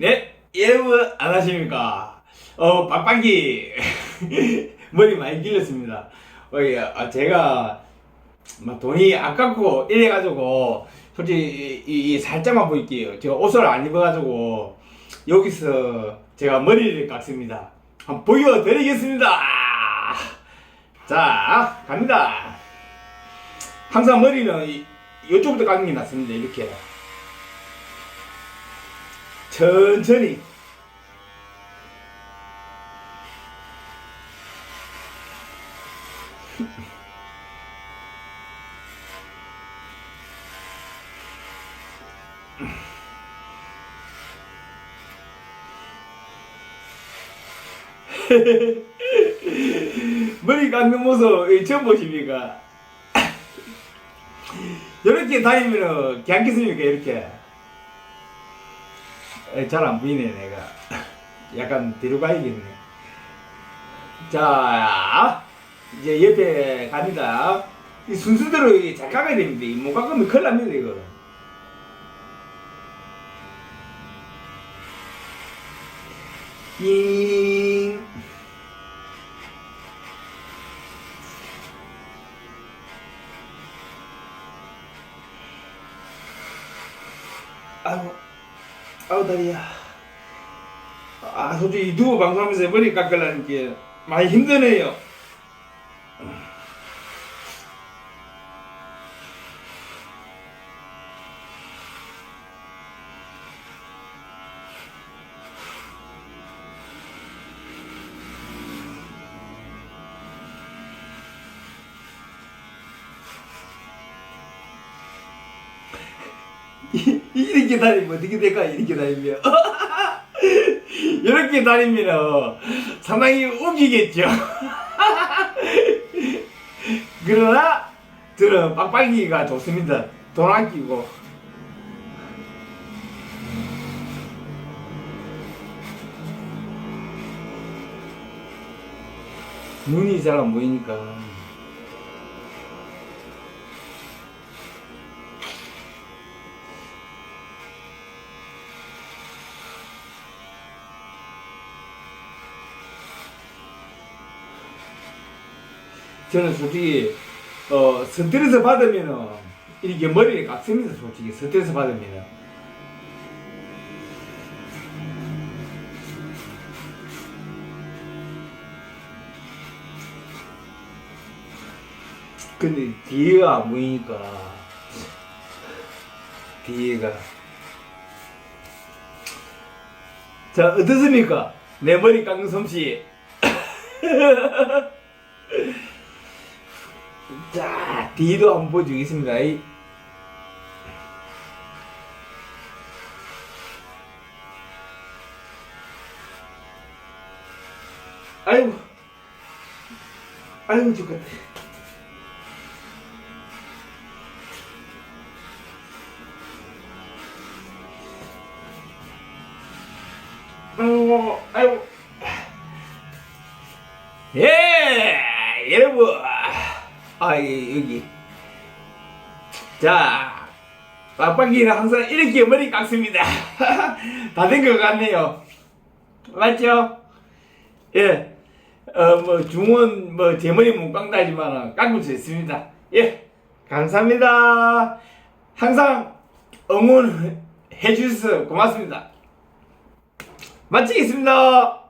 네, 여러분 안녕하십니까? 어, 빡빡이 머리 많이 길렀습니다. 어, 예, 아, 제가 막 돈이 아깝고 이래가지고 솔직히 이, 이 살짝만 보일게요. 제가 옷을 안 입어가지고 여기서 제가 머리를 깎습니다. 한번 보여드리겠습니다. 자, 갑니다. 항상 머리는 이, 이쪽부터 깎는 게 낫습니다. 이렇게. 천천히 머리 깎는 모습 이 처음 보십니까? 이렇게 다니면은 괜찮겠습니까 이렇게 잘 안 보이네 내가. 약간 뒤로 가야겠네. 자 이제 옆에 갑니다. 이 순서대로 이잘 깎아야 됩니다. 이못 깎으면 큰일 납니다 이거. 잉. 아이고 아우 다리야 아 솔직히 누워 방송하면서 머리 깎으려는 게 많이 힘드네요 이- 이렇게 다니면 어떻게 될까? 이렇게 다니면. 이렇게 다니면 상당히 웃기겠죠. 그러나 저는 빡빡이가 좋습니다. 돈 아끼고. 눈이 잘 안 보이니까 저는 솔직히 어 스트레스 받으면은 이렇게 머리를 깎습니다 솔직히. 스트레스 받으면은. 근데 뒤에가 안 보이니까. 뒤에가. 자 어떻습니까? 내 머리 깎는 솜씨 자, 뒤도 한번 보여주겠습니다. 이. 아이고, 아이고 죽겠다. 아이고, 아이고. 예, 여러분. 아, 이- 여기. 자, 빡빡이는 항상 이렇게 머리 깎습니다. 다 된 것 같네요. 맞죠? 예. 어, 뭐, 중원, 뭐, 제 머리 못 깎다지만 깎을 수 있습니다. 예. 감사합니다. 항상 응원해 주셔서 고맙습니다. 마치겠습니다.